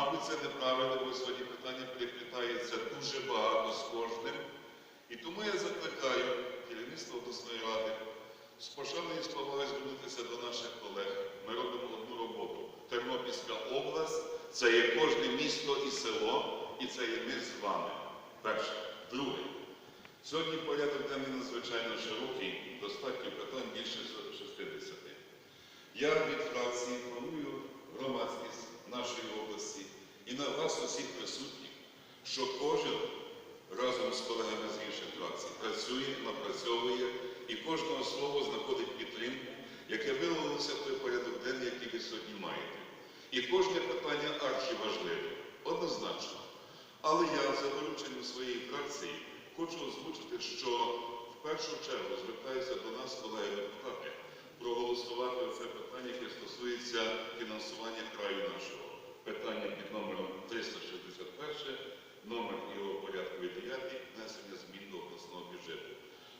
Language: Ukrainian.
Мабуть, це неправильно, бо сьогодні питання переплітається дуже багато з кожним. І тому я закликаю керівництво обласної ради з пошаною і звернутися до наших колег. Ми робимо одну роботу. Тернопільська область це є кожне місто і село, і це є ми з вами. Перше. Друге. Сьогодні порядок денний надзвичайно широкий, достатньо питань більше 60. Я від сподіваюся всіх присутніх, що кожен разом з колегами з інших фракцій працює, напрацьовує і кожного слова знаходить підтримку, яке вилилося в той порядок день, який ви сьогодні маєте. І кожне питання архіважливе, однозначно. Але я за дорученням своєї фракції хочу озвучити, що в першу чергу звертаюся до нас, колеги депутати, проголосувати це питання, яке стосується фінансування краю нашого. Питання під номер